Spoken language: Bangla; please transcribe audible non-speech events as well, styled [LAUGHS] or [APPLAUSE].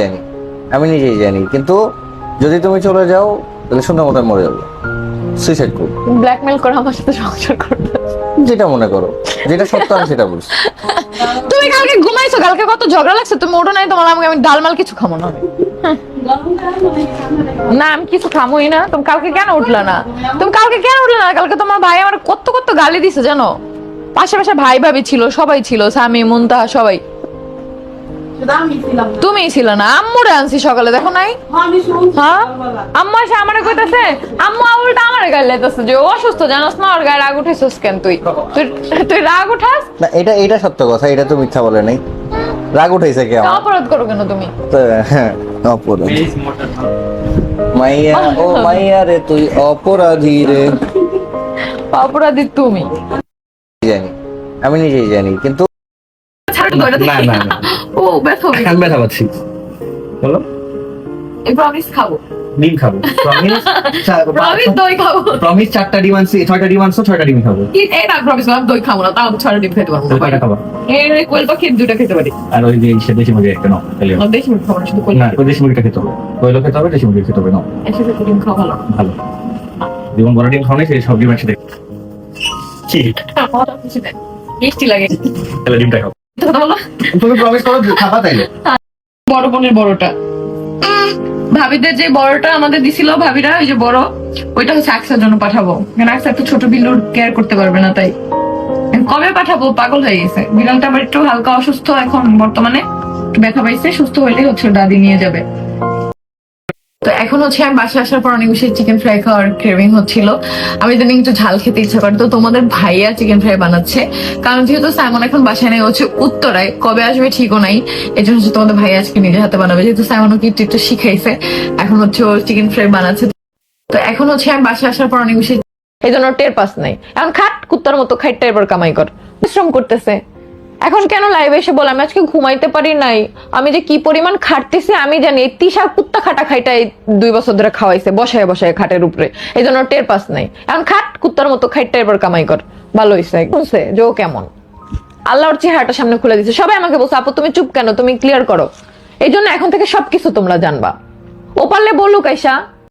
জানি। আমি নিজেই জানি কিন্তু যদি তুমি চলে যাও তাহলে সুন্দর মতো মরে যাব। সুইসাইড করব। ব্ল্যাকমেল করে আমার সাথে সংসার করতে যেটা মনে করো যেটা সত্য আমি সেটা বলছি। তুমি কালকে ঘুমাইছো কালকে কত ঝগড়া লাগছে তুমি ওঠো নাই তোমার আমাকে আমি ডালমাল কিছু খামো না আমি। না আমি কিছু খামোই না। তুমি কালকে কেন উঠলা না? তুমি কালকে কেন উঠলে না? কালকে তোমার ভাই আমার কত কত গালি দিছে জানো? পাশে পাশে ভাই ভাবি ছিল সবাই ছিল স্বামী মুনতাহা সবাই। তুমিই ছিল না। আম্মুরে আনছি সকালে দেখো নাই? হ্যাঁ আম্মা এসে আমারে কইতাছে আম্মু উল্টা আমারে গাল লাইতাছে যে অসুস্থ জানোস না ওর গায়ে রাগ উঠাইছিস কেন তুই? তুই রাগ উঠাস? না এটা এটা সত্য কথা এটা তো মিথ্যা বলে নাই। রাগ উঠাইছে কে অপরাধ করো কেন তুমি? হ্যাঁ অপরাধ। মাইয়া ও মাইয়া রে তুই অপরাধী রে। অপরাধী তুমি। জানি। আমি নিজেই জানি কিন্তু না। না না ও ব্যথা হবে ব্যথা পাচ্ছি। বলো। এই প্রমিস খাব। ডিম খাব। প্রমিস [LAUGHS] প্রমিস দই খাব। প্রমিস চারটা ডিম আনছি। ছয়টা ডিম আনছো ছয়টা ডিম খাব। কি এই না প্রমিস আমি দই খাব না তাও ছড়া ডিম খেতে পারব কয়টা খাব? এই কোয়েল পাখি দুটো খেতে পারি। আর ওই যে সে দেশি মুরগি একটা নাও তাহলে। দেশি মুরগি খাব না শুধু কোয়েল না ওই দেশি মুরগিটা খেতে হবে। কয়লো খেতে হবে দেশি মুরগি খেতে হবে নাও। একসাথে ডিম খাওয়া ভালো। ভালো। জীবন বড় ডিম খাও নাই সেই সব ডিম একসাথে। কি মজা মিষ্টি লাগে। তাহলে ডিমটা খাও। তুমি প্রমিস করো খাবা তাইলে। বড় বোনের বড়টা। ভাবিদের যে বড়টা আমাদের দিছিল ভাবিরা ওই যে বড় ওইটা হচ্ছে আকসার জন্য পাঠাবো। কারণ আকসা একটু ছোট বিল্লুর কেয়ার করতে পারবে না তাই। কবে পাঠাবো? পাগল হয়ে গেছে। বিড়ালটা আবার একটু হালকা অসুস্থ এখন বর্তমানে। ব্যথা পাইছে সুস্থ হইলে হচ্ছে দাদি নিয়ে যাবে। তো এখন হচ্ছে আমি বাসা আসার পর অনেক বেশি চিকেন ফ্রাই খাওয়ার ক্রেভিং হচ্ছিল। আমি ইদানিং একটু ঝাল খেতে ইচ্ছা করে। তো তোমাদের ভাইয়া চিকেন ফ্রাই বানাচ্ছে। কারণ যেহেতু সাইমন এখন বাসায় নেই হচ্ছে উত্তরায়। কবে আসবে ঠিকও নাই। এই জন্য হচ্ছে তোমাদের ভাই আজকে নিজে হাতে বানাবে। যেহেতু সাইমনও কি একটু শিখাইছে, এখন হচ্ছে ও চিকেন ফ্রাই বানাচ্ছে। তো এখন হচ্ছে আমি বাসা আসার পর অনেক বেশি এই জন্য টের পাস নাই। এখন খাট কুত্তার মতো খাইটটা এবার কামাই কর। পরিশ্রম করতেছে। এখন কেন লাইভে এসে বল? আমি আজকে ঘুমাইতে পারি নাই। আমি যে কি পরিমাণ খাটতেছি আমি জানি। এই তিসা কুত্তা খাটা খাইটা এই দুই বছর ধরে খাওয়াইছে, বসায় বসায় খাটের উপরে। এই জন্য টের পাস নাই। এখন খাট, কুত্তার মতো খাইটটা এবার কামাই কর। ভালো হয়েছে শুনছে যে কেমন? আল্লাহর চেহারাটা সামনে খুলে দিচ্ছে সবাই আমাকে বলছে, আপু, তুমি চুপ কেন? তুমি ক্লিয়ার করো। এই জন্য এখন থেকে সবকিছু তোমরা জানবা। ও পারলে বলুক আইসা